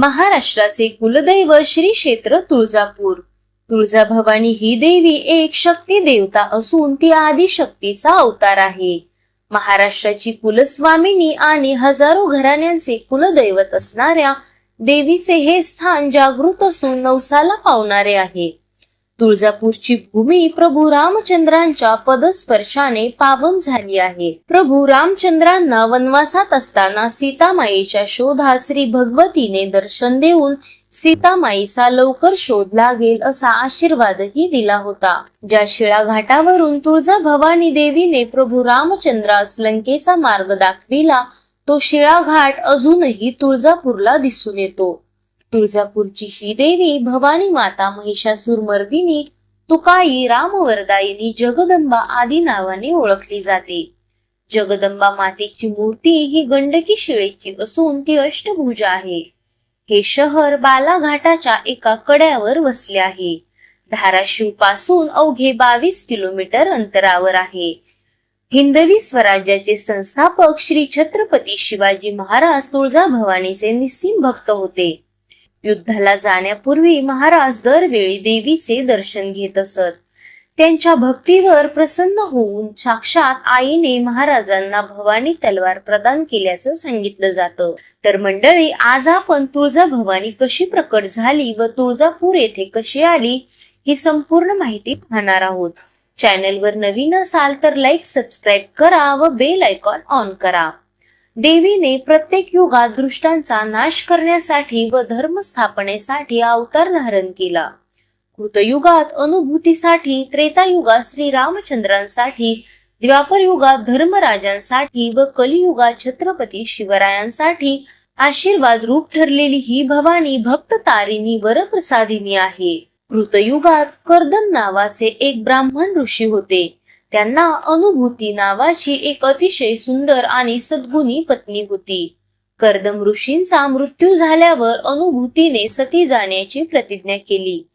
महाराष्ट्राचे कुलदैव श्री क्षेत्र तुळजापूर. तुळजाभवानी ही देवी एक शक्ती देवता असून ती आदिशक्तीचा अवतार आहे. महाराष्ट्राची कुलस्वामिनी आणि हजारो घराण्यांचे कुलदैवत असणाऱ्या देवीचे हे स्थान जागृत असून नवसाला पावणारे आहे. तुळजापूरची भूमी प्रभू रामचंद्रांच्या पदस्पर्शाने पावन झाली आहे. प्रभू रामचंद्रांना वनवासात असताना सीतामाईच्या शोधात श्री भगवतीने दर्शन देऊन सीतामाईचा लवकर शोध लागेल असा आशीर्वादही दिला होता. ज्या शिळा घाटावरून तुळजा भवानी देवीने प्रभू रामचंद्रास लंकेचा मार्ग दाखविला तो शिळा घाट अजूनही तुळजापूरला दिसून येतो. तुळजापूरची ही देवी भवानी माता महिषासूर मर्दिनी तुकाई रामवरदायिनी जगदंबा आदी नावाने ओळखली जाते. जगदंबा मातेची मूर्ती ही गंडकी शिळेची असून ती अष्टभुजा आहे. हे शहर बालाघाटाच्या एका कड्यावर वसले आहे. धाराशिवपासून अवघे बावीस किलोमीटर अंतरावर आहे. हिंदवी स्वराज्याचे संस्थापक श्री छत्रपती शिवाजी महाराज तुळजाभवानीचे निस्सीम भक्त होते. युद्धाला जाण्यापूर्वी महाराज दरवेळी देवीचे दर्शन घेत असत. त्यांच्या भक्तीवर प्रसन्न होऊन साक्षात आईने महाराजांना भवानी तलवार प्रदान केल्याचं सांगितलं जातं. तर मंडळी आज आपण तुळजा भवानी कशी प्रकट झाली व तुळजापूर येथे कशी आली ही संपूर्ण माहिती पाहणार आहोत. चॅनलवर नवीन असाल तर लाईक सबस्क्राईब करा व बेल आयकॉन ऑन करा. देवीने प्रत्येक युगात दृष्टांचा नाश करण्यासाठी व धर्म स्थापनेसाठी अवतार धारण केला. कृतयुगात अनुभूतीसाठी त्रेतायुगात श्रीरामचंद्रांसाठी द्वापर युगात धर्मराजांसाठी व कलियुगात छत्रपती शिवरायांसाठी आशीर्वाद रूप ठरलेली ही भवानी भक्त तारिणी वरप्रसादिनी आहे. कृतयुगात कर्दम नावाचे एक ब्राह्मण ऋषी होते. त्यांना अनुभूती नावाची एक अतिशय सुंदर आणि सद्गुणी पत्नी होती. कर्दम ऋषींचा मृत्यू झाल्यावर अनुभूतीने सती जाण्याची प्रतिज्ञा केली.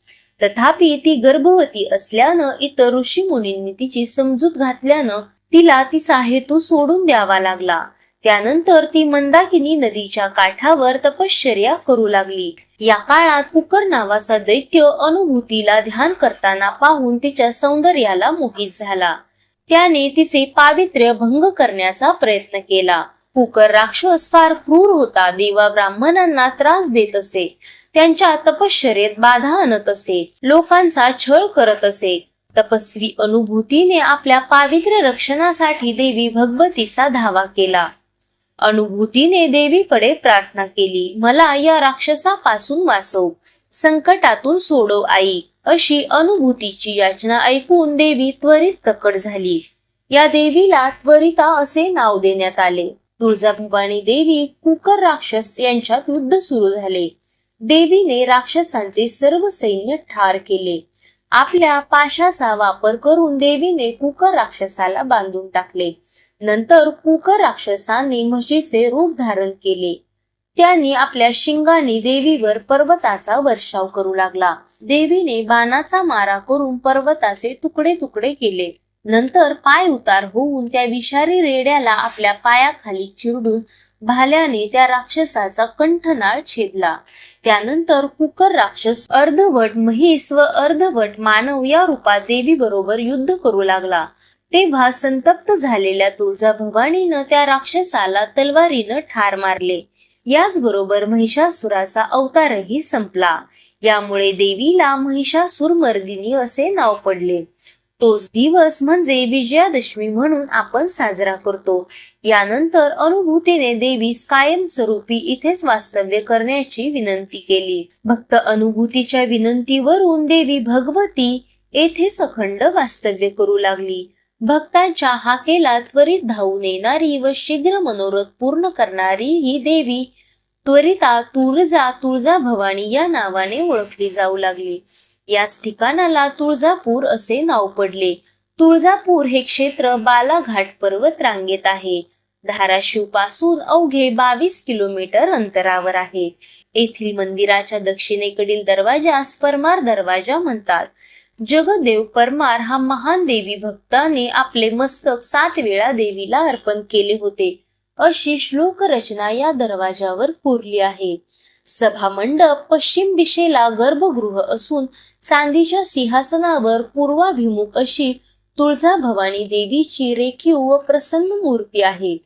तथापि ती गर्भवती असल्यानं इतर ऋषी मुनींनी तिची समजूत घातल्यानं तिला तिचा हेतू सोडून द्यावा लागला. त्यानंतर ती मंदाकिनी नदीच्या काठावर तपश्चर्या करू लागली. या काळात कुकर नावाचा दैत्य अनुभूतीला ध्यान करताना पाहून तिच्या सौंदर्याला मोहित झाला. त्याने तिचे पावित्र्य भंग करण्याचा प्रयत्न केला. कुकर राक्षस फार क्रूर होता. देवा ब्राह्मणांना त्रास देत असे. त्यांच्या तपश्चर्येत बाधा आणत असे. लोकांचा छळ करत असे. तपस्वी अनुभूतीने आपल्या पावित्र्य रक्षणासाठी देवी भगवतीचा धावा केला. अनुभूतीने देवीकडे प्रार्थना केली. मला या राक्षसापासून वाचव. संकटातून सोडव आई. अशी अनुभूतीची याचना ऐकून देवी त्वरित प्रकट झाली. या देवीला त्वरिता असे नाव देण्यात आले. तुळजाभवानी देवी कुकर राक्षस यांच्यात युद्ध सुरू झाले. देवीने राक्षसांचे सर्व सैन्य ठार केले. आपल्या पाशाचा वापर करून देवीने कुकर राक्षसाला बांधून टाकले. नंतर कुकर राक्षसाने म्हशीचे रूप धारण केले. त्यांनी आपल्या शिंगाने देवीवर पर्वताचा वर्षाव करू लागला. देवीने बाणाचा मारा करून पर्वताचे तुकडे तुकडे केले. नंतर पाय उतार होऊन त्या विषारी रेड्याला आपल्या पायाखाली चिरडून भाल्याने त्या राक्षसाचा कंठनाळ छेदला. त्यानंतर कुकर राक्षस अर्धवट म्हैस व अर्धवट मानव या रूपात देवी बरोबर युद्ध करू लागला. तेव्हा संतप्त झालेल्या तुळजाभवानीनं त्या राक्षसाला तलवारीनं ठार मारले. याचबरोबर महिषासुराचा अवतारही संपला. यामुळे देवीला महिषासूर मर्दिनी असे नाव पडले. तोच दिवस म्हणजे विजयादशमी म्हणून आपण साजरा करतो. यानंतर अनुभूतीने देवीस कायमस्वरूपी इथेच वास्तव्य करण्याची विनंती केली. भक्त अनुभूतीच्या विनंतीवरून देवी भगवती येथेच अखंड वास्तव्य करू लागली. भक्तांच्या हाकेला त्वरित धावून येणारी व शीघ्र मनोरथ पूर्ण करणारी ही देवी त्वरिता तुळजा तुळजा भवानी या नावाने ओळखली जाऊ लागली. याच ठिकाणाला तुळजापूर असे नाव पडले. तुळजापूर हे क्षेत्र बालाघाट पर्वत रांगेत आहे. धाराशिवपासून अवघे बावीस किलोमीटर अंतरावर आहे. येथील मंदिराच्या दक्षिणेकडील दरवाजास परमार दरवाजा म्हणतात. जगदेव परमार हा महान देवी भक्ताने आपले मस्तक सात वेळा देवीला अर्पण केले होते. अशी श्लोक रचना या दरवाजावर कोरली आहे. सभामंडप पश्चिम दिशेला गर्भगृह असून चांदीच्या सिंहासनावर पूर्वाभिमुख अशी तुळजा भवानी देवीची रेखीव व प्रसन्न मूर्ती आहे.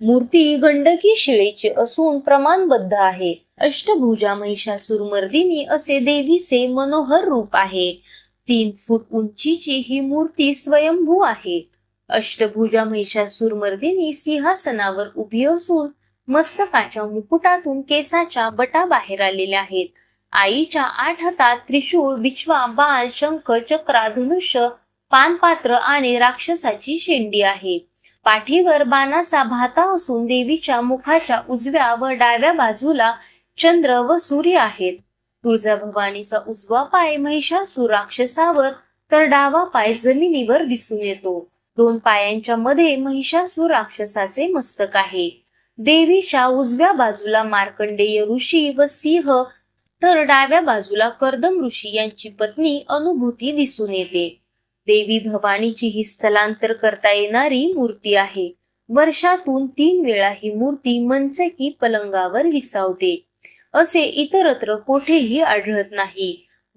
मूर्ती गंडकी शिळेची असून प्रमाणबद्ध आहे. अष्टभुजा महिषासूर मर्दिनी असे देवीचे मनोहर रूप आहे. तीन फूट उंचीची ही मूर्ती स्वयंभू आहे. अष्टभुजा महिषासूर मर्दिनी सिंहासनावर उभी असून मस्तकाच्या मुकुटातून केसाच्या बटा बाहेर आलेल्या आहेत. आईच्या आठ हातात त्रिशूळ बिछवा बाण शंख चक्रा धनुष्य पानपात्र आणि राक्षसाची शेंडी आहे. पाठीवर बाणाचा भाता असून देवीच्या मुखाच्या उजव्या व डाव्या बाजूला चंद्र व सूर्य आहेत. तुळजाभवानीचा उजवा पाय महिषासू राक्षसावर तर डावा पाय जमिनीवर दिसून येतो. दोन पायांच्या मध्ये महिषासू राक्षसाचे मस्तक आहे. देवीच्या उजव्या बाजूला मार्कंडेय ऋषी व सिंह तर डाव्या बाजूला कर्दम ऋषी यांची पत्नी अनुभूती दिसून येते. देवी भवानीची ही स्थलांतर करता येणारी मूर्ती आहे. वर्षातून तीन वेळा ही मूर्ती मंचकी पलंगावर विसावते. असे इतरत्र कोठेही आढळत नाही.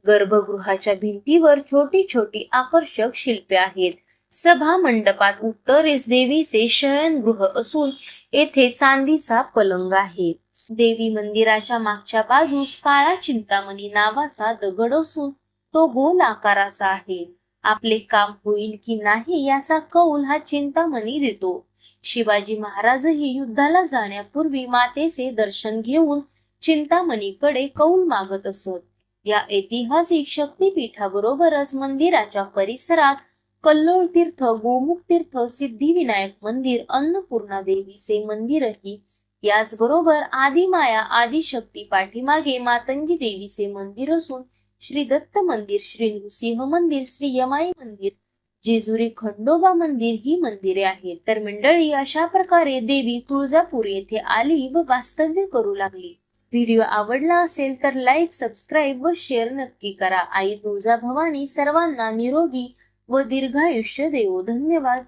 गर्भगृहाच्या भिंतीवर छोटी छोटी आकर्षक शिल्पे आहेत. सभा मंडपात उत्तरेस देवीचे शयनगृह असून येथे चांदीचा पलंग आहे. देवी मंदिराच्या मागच्या बाजूस काळा चिंतामणी नावाचा दगड असून तो गोल आकाराचा आहे. आपले काम होईल की नाही याचा कौल हा चिंतामणी देतो. शिवाजी महाराजही युद्धाला जाण्यापूर्वी मातेचे दर्शन घेऊन चिंतामणीकडे कौल मागत असत. या ऐतिहासिक शक्तीपीठाबरोबरच मंदिराच्या परिसरात कल्लोळ तीर्थ गोमुख तीर्थ सिद्धिविनायक मंदिर अन्नपूर्णा देवीचे मंदिरही याचबरोबर आदिमाया आदिशक्ती पाठीमागे मातंगी देवीचे मंदिर असून श्री दत्त मंदिर श्री नृसिंह मंदिर श्री यमाई मंदिर जेजुरी खंडोबा मंदिर ही मंदिरे आहेत. तर मंडळी अशा प्रकारे देवी तुळजापूर येथे आली व वास्तव्य करू लागली. व्हिडिओ आवडला असेल तर लाईक सबस्क्राईब व शेअर नक्की करा. आई तुळजा भवानी सर्वांना निरोगी व दीर्घायुष्य देवो. धन्यवाद.